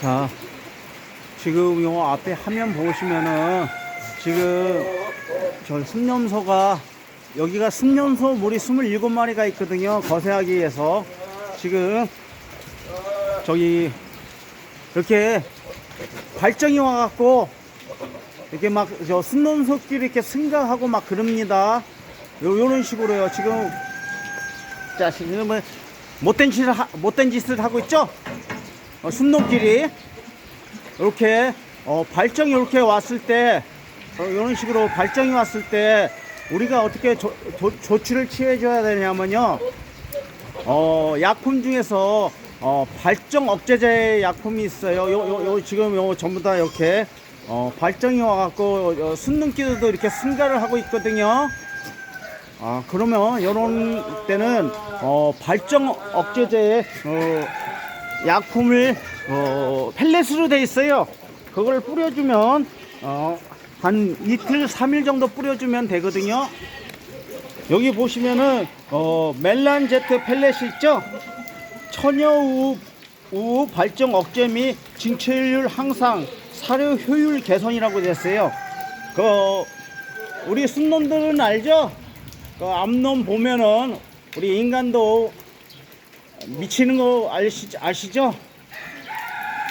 자, 지금 요 앞에 화면 보시면은 지금 저 순념소가 여기가 순념소 물이 27마리가 있거든요. 거세하기 위해서 지금 저기 이렇게 발정이 와갖고 이렇게 막저 순놈소끼리 이렇게 승가하고 막 그럽니다. 요 요런 식으로요. 지금 자 지금은 못된 짓을 하, 못된 짓을 하고 있죠. 어, 순놈끼리 이렇게 어, 발정이 이렇게 왔을 때 어, 이런 식으로 발정이 왔을 때 우리가 어떻게 조, 조, 조 치를 취해줘야 되냐면요. 어, 약품 중에서 어, 발정 억제제 약품이 있어요. 요, 요, 요 지금 요 전부 다 이렇게 어, 발정이 와갖고 어, 순눈기도 이렇게 승가를 하고 있거든요. 아 그러면 이런 때는 어, 발정 억제제 어, 약품을 어, 펠렛으로 돼 있어요. 그걸 뿌려주면 어, 한 이틀, 3일 정도 뿌려주면 되거든요. 여기 보시면은 어, 멜란제트 펠렛이 있죠? 우흡 발정 억제 및 징체율 향상, 사료 효율 개선이라고 됐어요. 그 우리 순놈들은 알죠? 그 앞놈 보면은 우리 인간도 미치는 거 아시, 아시죠?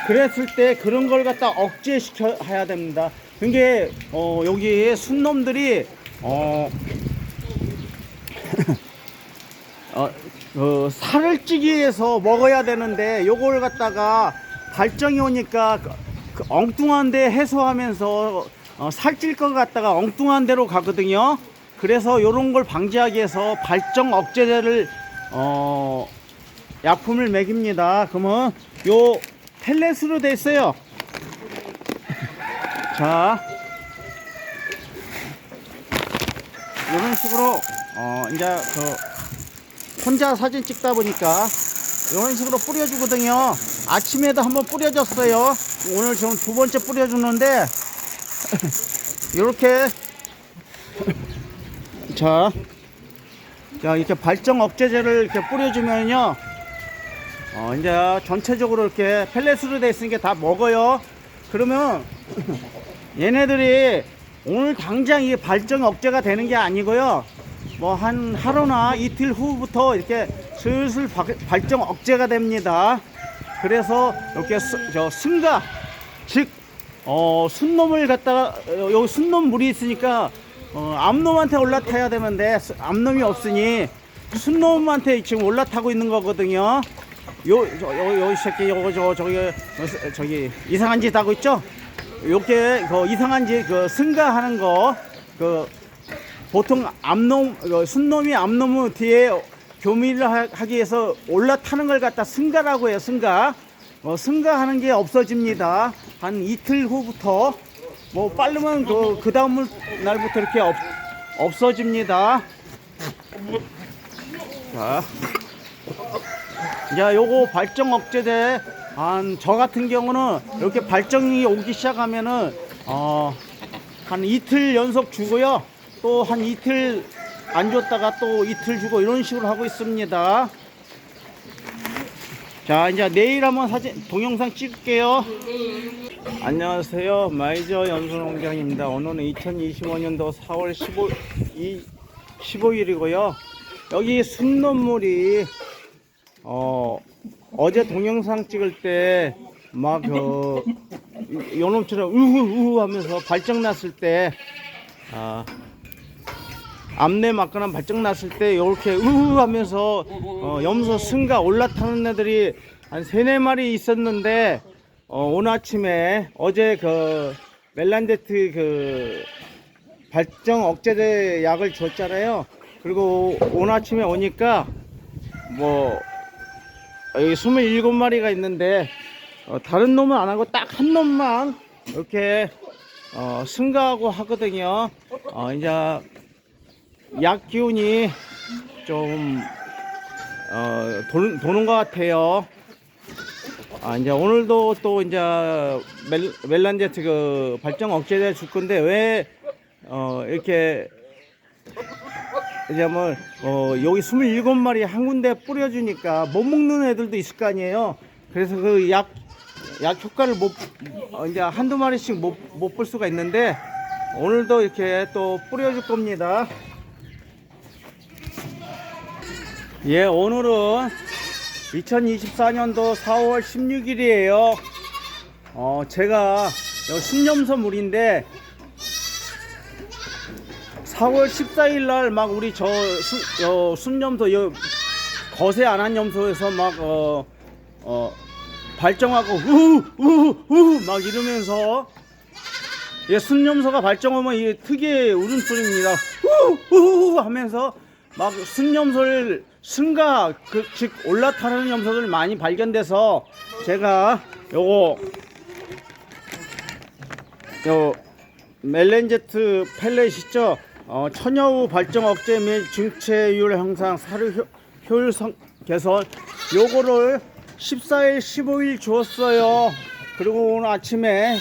그랬을 때 그런 걸 갖다 억제시켜야 됩니다. 그게 어, 여기 순놈들이 어, 어, 그 살을 찌기 위해서 먹어야 되는데 요걸 갖다가 발정이 오니까 그, 그 엉뚱한 데 해소하면서 어, 살찔 것 같다가 엉뚱한 데로 가거든요. 그래서 요런 걸 방지하기 위해서 발정 억제제를 어, 약품을 먹입니다. 그러면 요 펠렛으로 돼 있어요. 자, 이런 식으로 어 이제 그 혼자 사진 찍다 보니까 이런 식으로 뿌려주거든요. 아침에도 한번 뿌려줬어요. 오늘 지금 두 번째 뿌려주는데 이렇게 자, 자 이렇게 발정 억제제를 이렇게 뿌려주면요. 어, 이제 전체적으로 이렇게 펠렛으로 돼 있으니까 다 먹어요. 그러면 얘네들이 오늘 당장 이 발정 억제가 되는 게 아니고요. 뭐 한 하루나 이틀 후부터 이렇게 슬슬 바- 발정 억제가 됩니다. 그래서 이렇게 수- 저 승가 즉 어, 순놈을 갖다가 어, 여기 순놈 물이 있으니까 어, 암놈한테 올라타야 되는데 수- 암놈이 없으니 순놈한테 지금 올라타고 있는 거거든요. 요, 저, 요, 요, 이 새끼, 요거, 저, 저기, 어, 저기, 이상한 짓 하고 있죠? 요게, 그, 이상한 짓, 그, 승가하는 거, 그, 보통 암놈, 그 순놈이 암놈의 뒤에 교미를 하- 하기 위해서 올라타는 걸 갖다 승가라고 해요, 승가. 어, 승가하는 게 없어집니다. 한 이틀 후부터, 뭐, 빠르면 그, 그 다음 날부터 이렇게 없, 없어집니다. 자. 자, 요거 발정 억제제 한 저 같은 경우는 이렇게 발정이 오기 시작하면은 어, 한 이틀 연속 주고요. 또 한 이틀 안 줬다가 또 이틀 주고 이런 식으로 하고 있습니다. 자, 이제 내일 한번 사진 동영상 찍을게요. 안녕하세요. 마이저 연수농장입니다. 오늘은 2025년도 4월 15, 이, 15일이고요. 여기 순놈물이 어, 어제 동영상 찍을 때, 막, 그, 요놈처럼 우후, 우후 하면서 발정 났을 때, 아, 암내 맞거나 발정 났을 때, 요렇게 우후 하면서, 어, 염소 승가 올라타는 애들이 한 세네 마리 있었는데, 어, 오늘 아침에, 어제 그, 멜란데트 그, 발정 억제제 약을 줬잖아요. 그리고 오늘 아침에 오니까, 뭐, 여기 27마리가 있는데 어, 다른 놈은 안 하고 딱 한 놈만 이렇게 어, 승가하고 하거든요. 어, 이제 약 기운이 좀 어, 도, 도는 것 같아요. 아, 이제 오늘도 또 이제 멜, 멜란제트 그 발정 억제제 줄 건데 왜 어, 이렇게 이제 뭐, 어, 여기 27마리 한 군데 뿌려주니까 못 먹는 애들도 있을 거 아니에요. 그래서 그 약, 약 효과를 못 어, 이제 한두 마리씩 못 못 볼 수가 있는데 오늘도 이렇게 또 뿌려줄 겁니다. 예, 오늘은 2024년도 4월 16일이에요. 어, 제가 요 순념소 물인데 4월 14일 날 막 우리 저 순, 어, 순념소 요 거세 안한 염소에서 막 어, 어, 발정하고 우우우우 막 이러면서 예, 순념소가 발정하면 이 특유의 울음소리입니다. 우우우 하면서 막 순념소를 승가 그, 즉 올라타는 염소들 많이 발견돼서 제가 요거 요 멜렌제트 펠렛 있죠? 어, 처녀우 발정 억제 및 증체율 향상 사료 효, 효율 성 개선 요거를 14일 15일 주었어요. 그리고 오늘 아침에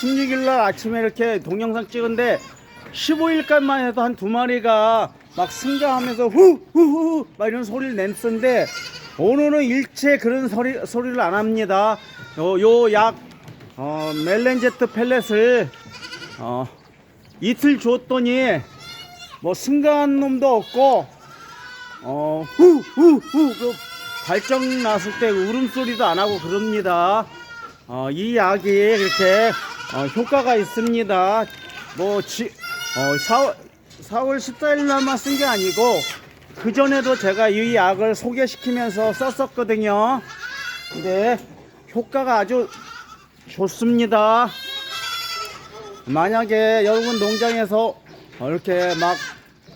16일 날 아침에 이렇게 동영상 찍은데 15일까지만 해도 한 두 마리가 막 승가하면서 후후후 막 이런 소리를 냈었는데 오늘은 일체 그런 소리, 소리를 안 합니다. 요약 어, 멜렌제트 펠렛을 어, 이틀 줬더니 뭐 승가한 놈도 없고 어, 후 후 후 그 발정 났을 때 울음소리도 안 하고 그럽니다. 어, 이 약이 이렇게 어, 효과가 있습니다. 뭐 지, 어, 4월, 4월 14일 날만 쓴 게 아니고 그 전에도 제가 이 약을 소개시키면서 썼었거든요. 근데 효과가 아주 좋습니다. 만약에 여러분 농장에서 어, 이렇게 막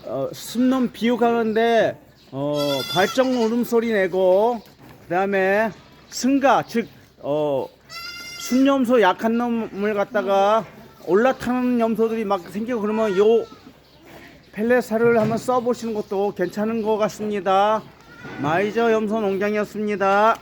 어, 숨는 비육하는데 어, 발정 울음소리 내고 그 다음에 승가 즉 어, 순염소 약한 놈을 갖다가 올라타는 염소들이 막 생기고 그러면 요 펠레사를 한번 써보시는 것도 괜찮은 것 같습니다. 마이저 염소 농장이었습니다.